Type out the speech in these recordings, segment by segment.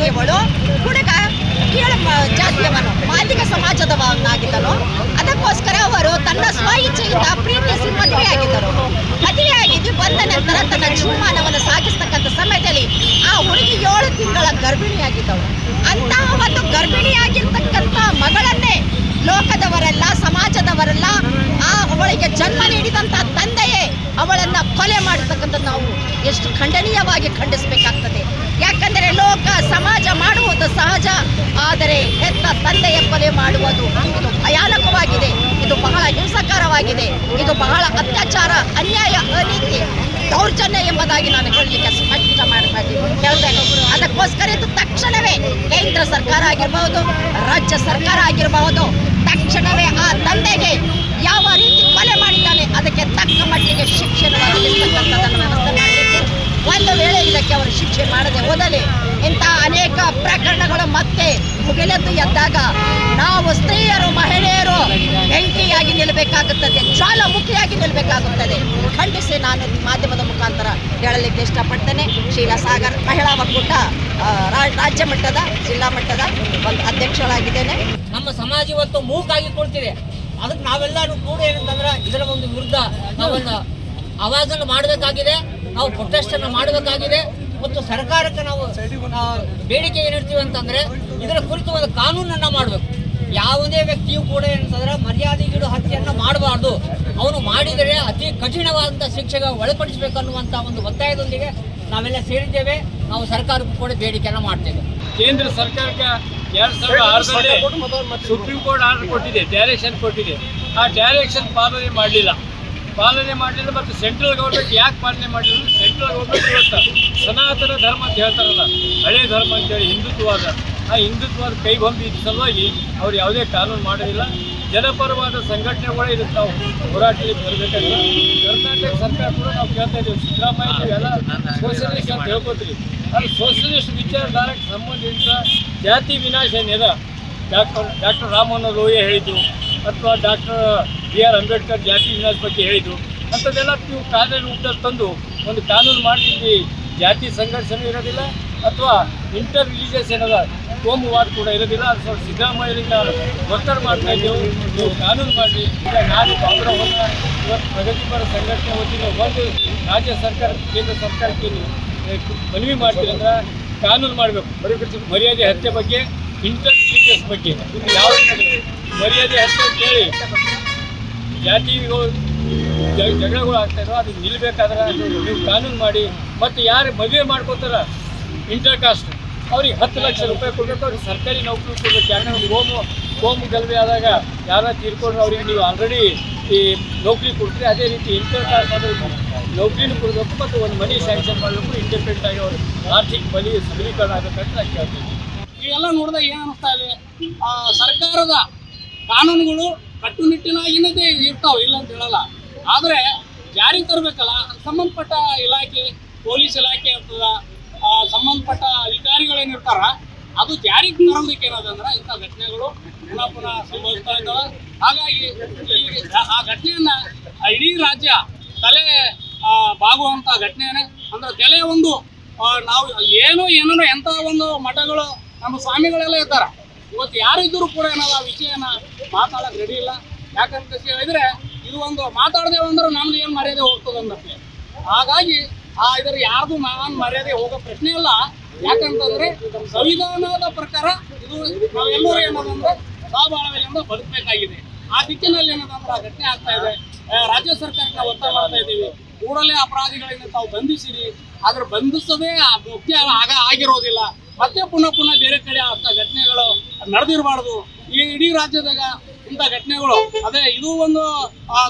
ಜಾತಿಯವಳು ಹುಡುಗ ಕೇಳ ಜಾತಿಯವನು ಮಾದಿಗ ಸಮಾಜದವನಾಗಿದ್ದನು ಅದಕ್ಕೋಸ್ಕರ ಅವರು ತನ್ನ ಸ್ವ ಇಚ್ಛೆಯಿಂದ ಪ್ರೀತಿಸಿ ಮದುವೆಯಾಗಿದ್ದರು ಮದುವೆಯಾಗಿದ್ದು ಬಂದ ನಂತರ ತನ್ನ ಜೀವಮಾನವನ್ನು ಸಾಗಿಸ್ತಕ್ಕಂಥ ಸಮಯದಲ್ಲಿ ಆ ಹುಡುಗಿ ಏಳು ತಿಂಗಳ ಗರ್ಭಿಣಿಯಾಗಿದ್ದಳು. ಅಂತಹ ಒಂದು ಗರ್ಭಿಣಿಯಾಗಿರ್ತಕ್ಕಂಥ ಮಗಳನ್ನೇ ಲೋಕದವರೆಲ್ಲ, ಸಮಾಜದವರೆಲ್ಲ ಆ ಅವಳಿಗೆ ಜನ್ಮ ನೀಡಿದಂಥ ತಂದೆಯೇ ಅವಳನ್ನ ಕೊಲೆ ಮಾಡತಕ್ಕಂಥ ನಾವು. ಎಷ್ಟು ಖಂಡನೀಯವಾಗಿ ಖಂಡಿಸಬೇಕಾಗ್ತದೆ. ಮಾಡುವುದು ಸಹಜ, ಆದರೆ ಹೆತ್ತ ತಂದೆಯ ಕೊಲೆ ಮಾಡುವುದು ಇದು ಭಯಾನಕವಾಗಿದೆ. ಇದು ಬಹಳ ಹಿಂಸಕರವಾಗಿದೆ. ಇದು ಬಹಳ ಅತ್ಯಾಚಾರ, ಅನ್ಯಾಯ, ಅನೀತಿ, ದೌರ್ಜನ್ಯ ಎಂಬುದಾಗಿ ನಾನು ಹೇಳಲಿಕ್ಕೆ ಸ್ಪಷ್ಟ ಮಾಡಬೇಕು ಹೇಳ್ತೇನೆ ಅದಕ್ಕೋಸ್ಕರ ಇದು ತಕ್ಷಣವೇ ಕೇಂದ್ರ ಸರ್ಕಾರ ಆಗಿರಬಹುದು, ರಾಜ್ಯ ಸರ್ಕಾರ ಆಗಿರಬಹುದು, ತಕ್ಷಣವೇ ಆ ತಂದೆಗೆ ಯಾವ ರೀತಿ ಕೊಲೆ ಮಾಡಿದ್ದಾನೆ, ಅದಕ್ಕೆ ತಕ್ಕ ಮಟ್ಟಿಗೆ ಶಿಕ್ಷಣ ವೇಳೆ ಇದಕ್ಕೆ ಅವರು ಶಿಕ್ಷೆ ಮಾಡದೆ ಹೋದಲ್ಲಿ ಇಂತಹ ಅನೇಕ ಪ್ರಕರಣಗಳು ಮತ್ತೆ ಮುಗಿಲೆದ್ದು ಎದ್ದಾಗ ನಾವು ಸ್ತ್ರೀಯರು, ಮಹಿಳೆಯರು ಬೆಂಕಿಯಾಗಿ ನಿಲ್ಲಬೇಕಾಗುತ್ತದೆ, ಜ್ವಾಲಾಮುಖಿಯಾಗಿ ನಿಲ್ಲಬೇಕಾಗುತ್ತದೆ. ಖಂಡಿಸಿ ನಾನು ಮಾಧ್ಯಮದ ಮುಖಾಂತರ ಹೇಳಲಿಕ್ಕೆ ಇಷ್ಟಪಡ್ತೇನೆ. ಶೀಲಾ ಸಾಗರ್ ಮಹಿಳಾ ಒಕ್ಕೂಟ ರಾಜ್ಯ ಮಟ್ಟದ, ಜಿಲ್ಲಾ ಮಟ್ಟದ ಒಂದು ಅಧ್ಯಕ್ಷಳಾಗಿದ್ದೇನೆ ನಮ್ಮ ಸಮಾಜ ಇವತ್ತು ಮೂಕಾಗಿ ಕೊಡ್ತಿದೆ ಅದಕ್ಕೆ ನಾವೆಲ್ಲರೂ ಕೂಡ ಏನಂತಂದ್ರೆ ಇದರ ಒಂದು ವಿರುದ್ಧ ನಾವೊಂದು ಅವಾಜನ್ನು ಮಾಡಬೇಕಾಗಿದೆ. ನಾವು ಪ್ರೊಟೆಸ್ಟ್ ಅನ್ನು ಮಾಡಬೇಕಾಗಿದೆ. ಮತ್ತು ಸರ್ಕಾರಕ್ಕೆ ನಾವು ಬೇಡಿಕೆ ಏನಿರ್ತೀವಿ ಅಂತಂದ್ರೆ ಇದರ ಕುರಿತು ಒಂದು ಕಾನೂನನ್ನ ಮಾಡಬೇಕು. ಯಾವುದೇ ವ್ಯಕ್ತಿಯು ಕೂಡ ಏನಂತಂದ್ರೆ ಮರ್ಯಾದೆಗಿಡು ಹತ್ಯೆಯನ್ನು ಮಾಡಬಾರ್ದು. ಅವನು ಮಾಡಿದರೆ ಅತಿ ಕಠಿಣವಾದಂಥ ಶಿಕ್ಷೆಗೆ ಒಳಪಡಿಸಬೇಕನ್ನುವಂಥ ಒಂದು ಒತ್ತಾಯದೊಂದಿಗೆ ನಾವೆಲ್ಲ ಸೇರಿದ್ದೇವೆ. ನಾವು ಸರ್ಕಾರಕ್ಕೂ ಕೂಡ ಬೇಡಿಕೆಯನ್ನು ಮಾಡ್ತೇವೆ. ಕೇಂದ್ರ ಸರ್ಕಾರಕ್ಕೆ ಎರಡ್ ಸಾವಿರದ ಆರರಲ್ಲಿ ಸುಪ್ರೀಂ ಕೋರ್ಟ್ ಆರ್ಡರ್ ಕೊಟ್ಟಿದೆ. ಡೈರೆಕ್ಷನ್ ಕೊಟ್ಟಿದೆ. ಆ ಡೈರೆಕ್ಷನ್ ಪಾಲನೆ ಮಾಡಲಿಲ್ಲ. ಪಾಲನೆ ಮಾಡಲಿಲ್ಲ ಮತ್ತು ಸೆಂಟ್ರಲ್ ಗೌರ್ಮೆಂಟ್ ಯಾಕೆ ಪಾಲನೆ ಮಾಡಲಿಲ್ಲ ಸೆಂಟ್ರಲ್ ಗೌರ್ಮೆಂಟ್ ಇವತ್ತು ಸನಾತನ ಧರ್ಮ ಅಂತ ಹೇಳ್ತಾರಲ್ಲ, ಹಳೆ ಧರ್ಮ ಅಂತೇಳಿ ಹಿಂದುತ್ವವಾದ, ಆ ಹಿಂದುತ್ವದ ಕೈಗೊಂಬಿ ಸಲುವಾಗಿ ಅವ್ರು ಯಾವುದೇ ಕಾನೂನು ಮಾಡೋದಿಲ್ಲ. ಜನಪರವಾದ ಸಂಘಟನೆಗಳೇ ಇದಕ್ಕೆ ನಾವು ಹೋರಾಟದಲ್ಲಿ ಬರಬೇಕಾಗಿಲ್ಲ. ಕರ್ನಾಟಕ ಸರ್ಕಾರ ಕೂಡ ನಾವು ಕೇಳ್ತಾ ಇದ್ದೀವಿ, ಸಿದ್ದರಾಮಯ್ಯ ನೀವೆಲ್ಲ ಸೋಷಲಿಸ್ಟ್ ಅಂತ ಹೇಳ್ಕೊತೀರಿ ಅದು ಸೋಷಲಿಸ್ಟ್ ವಿಚಾರಧಾರಕ್ಕೆ ಸಂಬಂಧಿಸಿದ ಜಾತಿ ವಿನಾಶ ಏನಿದೆ ಡಾಕ್ಟರ್ ಡಾಕ್ಟರ್ ರಾಮಮೋಹನ್ ಲೋಹಿಯಾ ಹೇಳಿದ್ದು. ಅಥವಾ ಡಾಕ್ಟರ್ ಬಿ ಆರ್ ಅಂಬೇಡ್ಕರ್ ಜಾತಿ ವಿನಾಶ ಬಗ್ಗೆ ಹೇಳಿದ್ರು, ಅಂಥದ್ದೆಲ್ಲ ನೀವು ಕಾನೂನು ರೂಪದಲ್ಲಿ ತಂದು ಒಂದು ಕಾನೂನು ಮಾಡಿದ್ವಿ ಜಾತಿ ಸಂಘರ್ಷನೂ ಇರೋದಿಲ್ಲ, ಅಥವಾ ಇಂಟರ್ ರಿಲಿಜಿಯಸ್ ಏನದ ಕೋಮುವಾದ ಕೂಡ ಇರೋದಿಲ್ಲ, ಅದು ಸ್ವಲ್ಪ ಸಿದ್ದರಾಮಯ್ಯರಿಂದ ಒತ್ತಡ ಮಾಡ್ತಾ ಇದ್ದೇವೆ, ನೀವು ಕಾನೂನು ಮಾಡಿ, ಈಗ ನಾನು ಬಾಬುರವನ್ನ ಇವತ್ತು ಪ್ರಗತಿಪರ ಸಂಘಟನೆ ವತಿಯಿಂದ ಒಂದು ರಾಜ್ಯ ಸರ್ಕಾರ, ಕೇಂದ್ರ ಸರ್ಕಾರಕ್ಕೆ ಮನವಿ ಮಾಡ್ತೀವಿ ಅಂದ್ರೆ ಕಾನೂನು ಮಾಡಬೇಕು. ಮರ್ಯಾದೆ ಹತ್ಯೆ ಬಗ್ಗೆ ಇಂಟರ್ ರಿಲಿಜಿಯಸ್ ಬಗ್ಗೆ ಯಾವ ಮರ್ಯಾದೆ ಹತ್ತು ಅಂತೇಳಿ ಜಾತಿಗಳು ಜ- ಜಗಳಗಳು ಆಗ್ತಾ ಇದಾವೆ, ಅದು ನಿಲ್ಬೇಕಾದ್ರೆ ನೀವು ಕಾನೂನು ಮಾಡಿ. ಮತ್ತು ಯಾರು ಮದುವೆ ಮಾಡ್ಕೋತಾರ? ಇಂಟರ್ ಕಾಸ್ಟ್ ಅವ್ರಿಗೆ ಹತ್ತು ಲಕ್ಷ ರೂಪಾಯಿ ಕೊಡಬೇಕು, ಅವ್ರಿಗೆ ಸರ್ಕಾರಿ ನೌಕರಿ ಕೊಡಬೇಕು. ಯಾಕಂದ್ರೆ ಹೋಮು ಹೋಮು ಗಲಭೆ ಆದಾಗ ಯಾರ ತೀರ್ಕೊಂಡ್ರೆ ಅವ್ರಿಗೆ ನೀವು ಆಲ್ರೆಡಿ ಈ ನೌಕರಿ ಕೊಡ್ತೀರಿ. ಅದೇ ರೀತಿ ಇಂಟರ್ ಕಾಸ್ಟ್ ಆದ್ರೆ ನೌಕರಿನೂ ಕೊಡಬೇಕು ಮತ್ತು ಒಂದು ಮನಿ ಸ್ಯಾಂಕ್ಷನ್ ಮಾಡಬೇಕು ಇಂಡಿಪೆಂಡೆಂಟ್ ಆಗಿ ಅವರು ಆರ್ಥಿಕ ಬಲಿ ಸಬಲೀಕರಣ ಆಗಬೇಕಂತ ನಾನು ಕೇಳ್ತೀನಿ ಇವೆಲ್ಲ ನೋಡಿದಾಗ ಏನು ಅನಿಸ್ತಾ ಇದೆ? ಸರ್ಕಾರದ ಕಾನೂನುಗಳು ಕಟ್ಟುನಿಟ್ಟಿನಾಗಿನದೇ ಇರ್ತಾವ, ಇಲ್ಲ ಅಂತ ಹೇಳಲ್ಲ. ಆದರೆ ಜಾರಿಗೆ ತರಬೇಕಲ್ಲ ಸಂಬಂಧಪಟ್ಟ ಇಲಾಖೆ, ಪೊಲೀಸ್ ಇಲಾಖೆ ಇರ್ತದ ಸಂಬಂಧಪಟ್ಟ ಅಧಿಕಾರಿಗಳೇನಿರ್ತಾರ ಅದು ಜಾರಿಗೆ ತರೋದಕ್ಕೆ ಏನದಂದ್ರೆ ಇಂಥ ಘಟನೆಗಳು ಪುನಃ ಪುನಃ ಸಂಭವಿಸ್ತಾ ಇದ್ದಾವೆ. ಹಾಗಾಗಿ ಈ ಆ ಘಟನೆಯನ್ನ ಇಡೀ ರಾಜ್ಯ ತಲೆ ಬಾಗುವಂಥ ಘಟನೆಯೇ ಅಂದ್ರೆ ತಲೆ ಒಂದು ನಾವು ಏನೋ ಏನೋ ಎಂಥ ಒಂದು ಮಠಗಳು ನಮ್ಮ ಸ್ವಾಮಿಗಳೆಲ್ಲ ಇದ್ದಾರೆ. ಇವತ್ತು ಯಾರಿದ್ದರೂ ಕೂಡ ನಾವು ಆ ವಿಷಯನ ಮಾತಾಡಕ್ ರೆಡಿ ಇಲ್ಲ. ಯಾಕಂತ ಹೇಳಿದ್ರೆ, ಇದು ಒಂದು ಮಾತಾಡದೆ ಅಂದ್ರೆ ನಮ್ದು ಏನು ಮರ್ಯಾದೆ ಹೋಗ್ತದೆ ಅಂದಕ್ಕೆ ಹಾಗಾಗಿ ಆ ಇದರ ಯಾರ್ದು ನಾನು ಮರ್ಯಾದೆ ಹೋಗೋ ಪ್ರಶ್ನೆ ಇಲ್ಲ. ಯಾಕಂತಂದ್ರೆ ಸಂವಿಧಾನದ ಪ್ರಕಾರ ಇದು ನಾವೆಲ್ಲರೂ ಏನದಂದ್ರೆ ಸಹಬಾಳ್ವೆಯಿಂದ ಬದುಕಬೇಕಾಗಿದೆ. ಆ ದಿಕ್ಕಿನಲ್ಲಿ ಏನದಂದ್ರೆ ಆ ಘಟನೆ ಆಗ್ತಾ ಇದೆ. ರಾಜ್ಯ ಸರ್ಕಾರಕ್ಕೆ ಒತ್ತಾಯ ಮಾಡ್ತಾ ಇದ್ದೀವಿ. ಕೂಡಲೇ ಅಪರಾಧಿಗಳಿಂದ ತಾವು ಬಂಧಿಸಿರಿ. ಆದ್ರೆ ಬಂಧಿಸದೇ ಆ ಮುಖ್ಯ ಆಗ ಆಗಿರೋದಿಲ್ಲ. ಮತ್ತೆ ಪುನಃ ಪುನಃ ಬೇರೆ ಕಡೆ ಅಂತ ಘಟನೆಗಳು ನಡೆದಿರಬಾರ್ದು. ಈ ಇಡೀ ರಾಜ್ಯದಾಗ ಇಂಥ ಘಟನೆಗಳು, ಅದೇ ಇದು ಒಂದು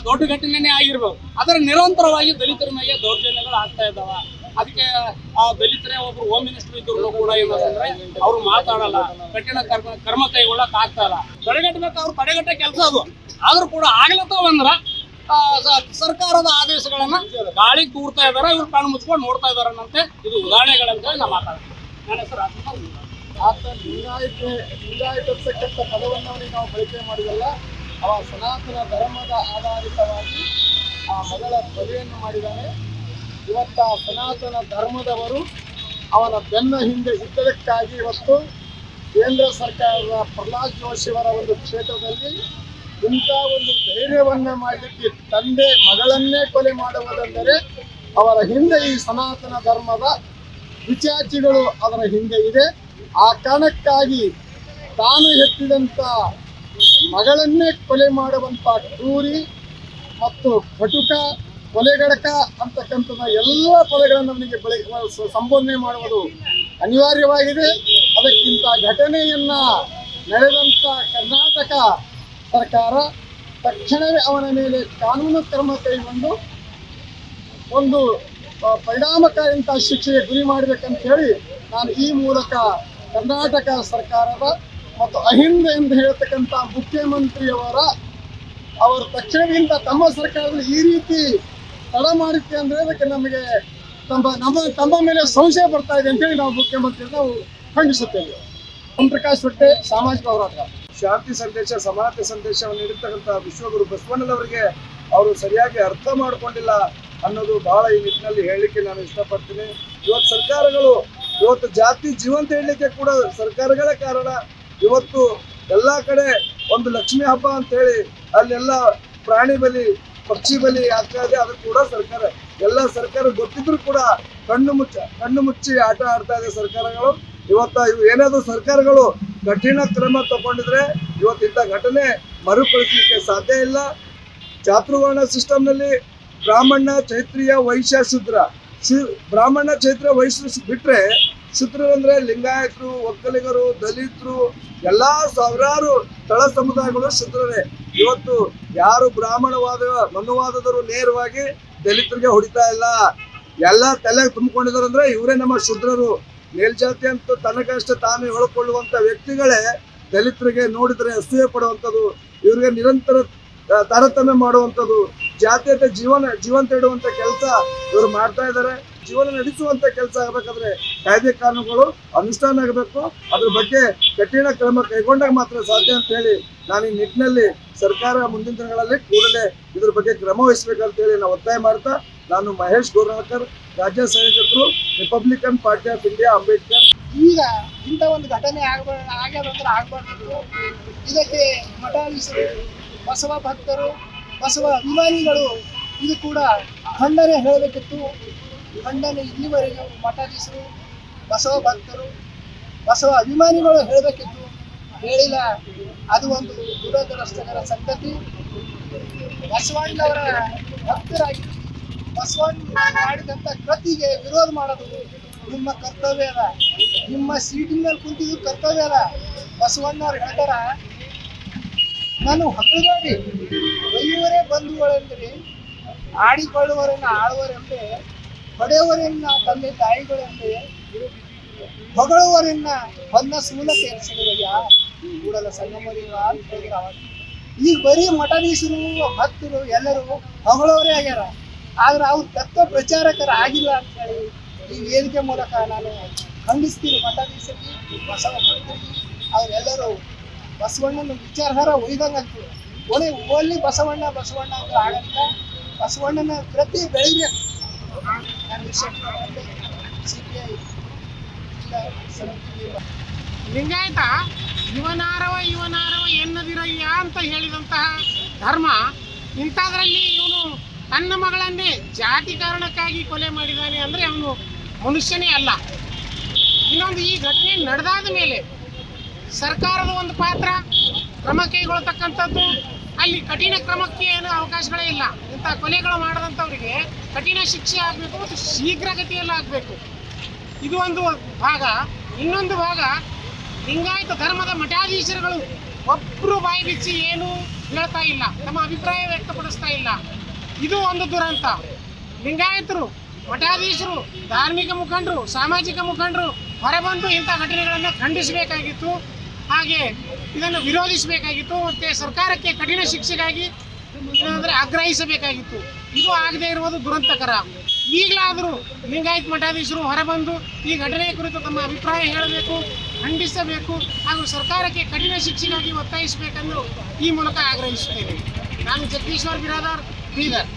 ದೊಡ್ಡ ಘಟನೆನೇ ಆಗಿರ್ಬೇಕು. ಅದರ ನಿರಂತರವಾಗಿ ದಲಿತರ ಮೇಲೆ ದೌರ್ಜನ್ಯಗಳು ಆಗ್ತಾ ಇದ್ದಾವ. ಅದಕ್ಕೆ, ಆ, ದಲಿತರೇ ಒಬ್ರು ಹೋಮ್ ಮಿನಿಸ್ಟರ್ ಇದ್ರು ಕೂಡ ಏನಂದ್ರೆ ಅವ್ರು ಮಾತಾಡಲ್ಲ. ಕಠಿಣ ಕರ್ಮ ಕರ್ಮ ಕೈಗೊಳ್ಳಕ್ ಆಗ್ತಾ ಇಲ್ಲ. ತಡೆಗಟ್ಟಬೇಕು, ಅವ್ರು ತಡೆಗಟ್ಟ ಕೆಲಸ ಅದು. ಆದ್ರೂ ಕೂಡ ಆಗ್ಲತ್ತವಂದ್ರ ಸರ್ಕಾರದ ಆದೇಶಗಳನ್ನ ಗಾಳಿ ತೂರ್ತಾ ಇದಾರೆ, ಇವ್ರು ಕಣ್ಣು ಮುಚ್ಕೊಂಡು ನೋಡ್ತಾ ಇದಾರಂತೆ ಇದು ಉದಾಹರಣೆಗಳಂತ ನಾ ಮಾತಾಡ್ತೀನಿ ನನ್ನ ಹೆಸರು ಮುಲ್ಲಾ. ಆತ ಲಿಂಗಾಯತ ಲಿಂಗಾಯತ ಅಂತಕ್ಕಂಥ ಪದವನ್ನು ನಾವು ಬಳಕೆ ಮಾಡಿದಲ್ಲ, ಅವ ಸನಾತನ ಧರ್ಮದ ಆಧಾರಿತವಾಗಿ ಆ ಮಗಳ ಬಲಿಯನ್ನು ಮಾಡಿದ್ದಾನೆ ಇವತ್ತ ಆ ಸನಾತನ ಧರ್ಮದವರು ಅವನ ಬೆನ್ನ ಹಿಂದೆ ಇದ್ದದಕ್ಕಾಗಿ ಇವತ್ತು ಕೇಂದ್ರ ಸರ್ಕಾರದ ಪ್ರಹ್ಲಾದ್ ಜೋಶಿಯವರ ಒಂದು ಕ್ಷೇತ್ರದಲ್ಲಿ ಇಂಥ ಒಂದು ಧೈರ್ಯವನ್ನ ಮಾಡಲಿಕ್ಕೆ ತಂದೆ ಮಗಳನ್ನೇ ಕೊಲೆ ಮಾಡುವುದೆಂದರೆ ಅವರ ಹಿಂದೆ ಈ ಸನಾತನ ಧರ್ಮದ ವಿಚಾಚಿಗಳು ಅದರ ಹಿಂದೆ ಇದೆ. ಆ ಕಾರಣಕ್ಕಾಗಿ ತಾನು ಹೆತ್ತಿದಂಥ ಮಗಳನ್ನೇ ಕೊಲೆ ಮಾಡುವಂಥ ಕ್ರೂರಿ ಮತ್ತು ಕಟುಕ ಕೊಲೆಗಡಕ ಅಂತಕ್ಕಂಥದ ಎಲ್ಲ ಪದಗಳನ್ನು ಅವನಿಗೆ ಬೆಳೆ ಸಂಬೋಧನೆ ಮಾಡುವುದು ಅನಿವಾರ್ಯವಾಗಿದೆ. ಅದಕ್ಕಿಂತ ಘಟನೆಯನ್ನ ನಡೆದಂಥ ಕರ್ನಾಟಕ ಸರ್ಕಾರ ತಕ್ಷಣವೇ ಅವನ ಮೇಲೆ ಕಾನೂನು ಕ್ರಮ ಕೈಗೊಂಡು ಒಂದು ಆ, ಪರಿಣಾಮಕಾರಿಯಂಥ ಶಿಕ್ಷೆಗೆ ಗುರಿ ಮಾಡಬೇಕಂತ ಹೇಳಿ ನಾನು ಈ ಮೂಲಕ ಕರ್ನಾಟಕ ಸರ್ಕಾರದ ಮತ್ತು ಅಹಿಂದ ಎಂದು ಹೇಳ್ತಕ್ಕಂಥ ಮುಖ್ಯಮಂತ್ರಿಯವರ ಅವರು ತಕ್ಷಣದಿಂದ ತಮ್ಮ ಸರ್ಕಾರದಲ್ಲಿ ಈ ರೀತಿ ತಡ ಮಾಡುತ್ತೆ ಅಂದ್ರೆ ಅದಕ್ಕೆ ನಮಗೆ ತಮ್ಮ ನಮ್ಮ ತಮ್ಮ ಮೇಲೆ ಸಂಶಯ ಬರ್ತಾ ಇದೆ ಅಂತೇಳಿ ನಾವು ಮುಖ್ಯಮಂತ್ರಿ ನಾವು ಖಂಡಿಸುತ್ತೇವೆ. ಓಂ ಪ್ರಕಾಶ್ ಹೊಟ್ಟೆ ಸಾಮಾಜಿಕ ಹೋರಾಟ. ಶಾಂತಿ ಸಂದೇಶ ಸಮಾನತೆ ಸಂದೇಶವನ್ನು ನೀಡಿರ್ತಕ್ಕಂಥ ವಿಶ್ವಗುರು ಬಸವಣ್ಣನವರಿಗೆ ಅವರು ಸರಿಯಾಗಿ ಅರ್ಥ ಮಾಡಿಕೊಂಡಿಲ್ಲ. ಅನ್ನೋದು ಬಹಳ ಈ ನಿಟ್ಟಿನಲ್ಲಿ ಹೇಳಲಿಕ್ಕೆ ನಾನು ಇಷ್ಟಪಡ್ತೀನಿ. ಇವತ್ತು ಸರ್ಕಾರಗಳು, ಇವತ್ತು ಜಾತಿ ಜೀವಂತ ಹೇಳಲಿಕ್ಕೆ ಕೂಡ ಸರ್ಕಾರಗಳೇ ಕಾರಣ. ಇವತ್ತು ಎಲ್ಲ ಕಡೆ ಒಂದು ಲಕ್ಷ್ಮಿ ಹಬ್ಬ ಅಂತೇಳಿ ಅಲ್ಲೆಲ್ಲ ಪ್ರಾಣಿ ಬಲಿ, ಪಕ್ಷಿ ಬಲಿ ಆಗ್ತಾ ಇದೆ. ಅದು ಕೂಡ ಸರ್ಕಾರ, ಎಲ್ಲ ಸರ್ಕಾರ ಗೊತ್ತಿದ್ರು ಕೂಡ ಕಣ್ಣು ಮುಚ್ಚ, ಕಣ್ಣು ಮುಚ್ಚಿ ಆಟ ಆಡ್ತಾ ಇದೆ ಸರ್ಕಾರಗಳು. ಇವತ್ತ ಇವು ಏನಾದರೂ ಸರ್ಕಾರಗಳು ಕಠಿಣ ಕ್ರಮ ತಗೊಂಡಿದ್ರೆ ಇವತ್ತು ಇಂಥ ಘಟನೆ ಮರುಪಡಿಸಲಿಕ್ಕೆ ಸಾಧ್ಯ ಇಲ್ಲ. ಚಾತುರ್ವರ್ಣ ಸಿಸ್ಟಮ್ನಲ್ಲಿ ಬ್ರಾಹ್ಮಣ ಚೈತ್ರಿಯ ವೈಶ್ಯ ಶೂದ್ರ. ಶಿ, ಬ್ರಾಹ್ಮಣ ಚೈತ್ರ ವೈಶ್ಯ ಬಿಟ್ರೆ ಶೂದ್ರರಂದ್ರೆ ಲಿಂಗಾಯತರು, ಒಕ್ಕಲಿಗರು, ದಲಿತರು, ಎಲ್ಲಾ ಸಾವಿರಾರು ತಳ ಸಮುದಾಯಗಳು ಶೂದ್ರರೇ. ಇವತ್ತು ಯಾರು ಬ್ರಾಹ್ಮಣವಾದ ಮನುವಾದದರು ನೇರವಾಗಿ ದಲಿತರಿಗೆ ಹೊಡಿತಾ ಇಲ್ಲ. ಎಲ್ಲ ತಲೆಗೆ ತುಂಬಿಕೊಂಡಿದ್ದಾರೆ ಅಂದ್ರೆ ಇವರೇ ನಮ್ಮ ಶೂದ್ರರು. ಮೇಲ್ಜಾತಿ ಅಂತ ತನಗಷ್ಟೇ ತಾನು ಹೇಳಿಕೊಳ್ಳುವಂತ ವ್ಯಕ್ತಿಗಳೇ ದಲಿತರಿಗೆ ನೋಡಿದ್ರೆ ಅಸೂಯೆ ಪಡುವಂಥದ್ದು. ಇವರಿಗೆ ನಿರಂತರ ತಾರತಮ್ಯ ಮಾಡುವಂಥದ್ದು, ಜಾತ್ಯತೆ ಜೀವನ, ಜೀವಂತ ಇಡುವಂತ ಕೆಲಸ ಇವರು ಮಾಡ್ತಾ ಇದ್ದಾರೆ. ಜೀವನ ನಡೆಸುವಂತ ಕೆಲಸ ಆಗಬೇಕಾದ್ರೆ ಕಾಯ್ದೆ ಕಾನೂನುಗಳು ಅನುಷ್ಠಾನ ಆಗಬೇಕು. ಅದ್ರ ಬಗ್ಗೆ ಕಠಿಣ ಕ್ರಮ ಕೈಗೊಂಡಾಗ ಮಾತ್ರ ಸಾಧ್ಯ ಅಂತ ಹೇಳಿ ನಾನು ಈ ನಿಟ್ಟಿನಲ್ಲಿ ಸರ್ಕಾರ ಮುಂದಿನ ದಿನಗಳಲ್ಲಿ ಕೂಡಲೇ ಇದ್ರ ಬಗ್ಗೆ ಕ್ರಮ ವಹಿಸ್ಬೇಕಂತ ಹೇಳಿ ನಾವು ಒತ್ತಾಯ ಮಾಡ್ತಾ ನಾನು ಮಹೇಶ್ ಗೋರ್ನಾಕರ್ ರಾಜ್ಯ ಸಂಯೋಜಕರು Republican Party of India Ambedkar. ಈಗ ಇಂಥ ಒಂದು ಘಟನೆ ಆಗ್ಬಾರ್ದು ಆಗ್ಯದಂದ್ರೆ ಆಗ್ಬಾರ್ದು. ಇದಕ್ಕೆ ಮಠಾಧೀಶರು ಬಸವ ಭಕ್ತರು, ಬಸವ ಅಭಿಮಾನಿಗಳು, ಇದು ಕೂಡ ಖಂಡನೆ ಹೇಳಬೇಕಿತ್ತು. ಖಂಡನೆ ಇಲ್ಲಿವರೆಗೂ ಮಠಾಧೀಶರು, ಬಸವ ಭಕ್ತರು, ಬಸವ ಅಭಿಮಾನಿಗಳು ಹೇಳಬೇಕಿತ್ತು. ಹೇಳಿಲ್ಲ, ಅದು ಒಂದು ದುರದೃಷ್ಟಕರ ಸಂಗತಿ. ಬಸವಣ್ಣವರ ಭಕ್ತರಾಗಿ ಬಸವಣ್ಣ ಮಾಡಿದಂಥ ಕೃತಿಗೆ ವಿರೋಧ ಮಾಡೋದು ನಿಮ್ಮ ಕರ್ತವ್ಯ ಅದ ನಿಮ್ಮ ಸೀಟಿನಲ್ಲಿ ಕುಂತಿದ್ದು ಕರ್ತವ್ಯ ಅದ ಬಸವಣ್ಣವ್ರು ಹೇಳ್ತಾರ ನಾನು ಹೊಗಳಬೇಡಿ ಒಯ್ಯುವರೇ ಬಂಧುಗಳೆಂದರೆ ಆಡಿಕೊಳ್ಳುವರನ್ನ ಆಳುವರೆಂಬೆ ಹೊಡೆಯುವರನ್ನ ತಂದೆ ತಾಯಿಗಳೆಂಬೆ ಹೊಗಳುವರನ್ನ ಹೊನ್ನ ಸೂಲ ಸೇರಿಸಿದೆಯ ಕೂಡಲ ಸಂಗಮರಿವ ಅಂತ ಈಗ ಬರೀ ಮಠಾಧೀಶರು ಭಕ್ತರು ಎಲ್ಲರೂ ಹೊಗಳವರೇ ಆಗ್ಯಾರ. ಆದ್ರೆ ಅವ್ರು ತತ್ವ ಪ್ರಚಾರಕರ ಆಗಿಲ್ಲ ಅಂತ ಹೇಳಿ ಈ ವೇದಿಕೆ ಮೂಲಕ ನಾನು ಖಂಡಿಸ್ತೀನಿ. ಮಠಾಧೀಶರಿಗೆ ಬಸವ ಭಕ್ತರಿಗೆ, ಅವರೆಲ್ಲರೂ ಬಸವಣ್ಣನ ವಿಚಾರಧಾರ ಒಯ್ದಂಗೆ ಆಗ್ತದೆ. ಒಳ್ಳೆ ಬಸವಣ್ಣ ಬಸವಣ್ಣ ಅಂತ ಆಡಂತ ಬಸವಣ್ಣನ ಪ್ರತಿ ಸಮಿತಿ ಲಿಂಗಾಯತ ಇವನಾರವ ಇವನಾರವ ಎನ್ನದಿರಯ್ಯ ಅಂತ ಹೇಳಿದಂತಹ ಧರ್ಮ, ಇಂಥದ್ರಲ್ಲಿ ಇವನು ತನ್ನ ಮಗಳನ್ನೇ ಜಾತಿ ಕಾರಣಕ್ಕಾಗಿ ಕೊಲೆ ಮಾಡಿದ್ದಾನೆ ಅಂದರೆ ಅವನು ಮನುಷ್ಯನೇ ಅಲ್ಲ. ಇನ್ನೊಂದು ಈ ಘಟನೆ ನಡೆದಾದ ಮೇಲೆ ಸರ್ಕಾರದ ಒಂದು ಪಾತ್ರ ಕ್ರಮ ಕೈಗೊಳ್ಳತಕ್ಕಂಥದ್ದು. ಅಲ್ಲಿ ಕಠಿಣ ಕ್ರಮಕ್ಕೆ ಏನು ಅವಕಾಶಗಳೇ ಇಲ್ಲ. ಇಂಥ ಕೊಲೆಗಳು ಮಾಡದಂಥವ್ರಿಗೆ ಕಠಿಣ ಶಿಕ್ಷೆ ಆಗಬೇಕು ಮತ್ತು ಶೀಘ್ರಗತಿಯಲ್ಲಿ ಆಗಬೇಕು. ಇದು ಒಂದು ಭಾಗ. ಇನ್ನೊಂದು ಭಾಗ, ಲಿಂಗಾಯತ ಧರ್ಮದ ಮಠಾಧೀಶರುಗಳು ಒಬ್ಬರು ಬಾಯಿ ಬಿಚ್ಚಿ ಏನು ಹೇಳ್ತಾ ಇಲ್ಲ. ತಮ್ಮ ಅಭಿಪ್ರಾಯ ವ್ಯಕ್ತಪಡಿಸ್ತಾ ಇಲ್ಲ. ಇದು ಒಂದು ದುರಂತ. ಲಿಂಗಾಯತರು, ಮಠಾಧೀಶರು, ಧಾರ್ಮಿಕ ಮುಖಂಡರು, ಸಾಮಾಜಿಕ ಮುಖಂಡರು ಹೊರಬಂದು ಇಂಥ ಘಟನೆಗಳನ್ನು ಖಂಡಿಸಬೇಕಾಗಿತ್ತು. ಹಾಗೆ ಇದನ್ನು ವಿರೋಧಿಸಬೇಕಾಗಿತ್ತು ಮತ್ತು ಸರ್ಕಾರಕ್ಕೆ ಕಠಿಣ ಶಿಕ್ಷೆಗಾಗಿ ಏನಂದ್ರೆ ಆಗ್ರಹಿಸಬೇಕಾಗಿತ್ತು. ಇದು ಆಗದೆ ಇರುವುದು ದುರಂತಕರ. ಈಗಲಾದರೂ ಲಿಂಗಾಯತ್ ಮಠಾಧೀಶರು ಹೊರಬಂದು ಈ ಘಟನೆ ಕುರಿತು ತಮ್ಮ ಅಭಿಪ್ರಾಯ ಹೇಳಬೇಕು, ಖಂಡಿಸಬೇಕು ಹಾಗೂ ಸರ್ಕಾರಕ್ಕೆ ಕಠಿಣ ಶಿಕ್ಷೆಗಾಗಿ ಒತ್ತಾಯಿಸಬೇಕೆಂದು ಈ ಮೂಲಕ ಆಗ್ರಹಿಸುತ್ತೇನೆ. ನಾನು ಜಗದೀಶ್ವರ್ ಬಿರಾದಾರ್, ಬೀದರ್.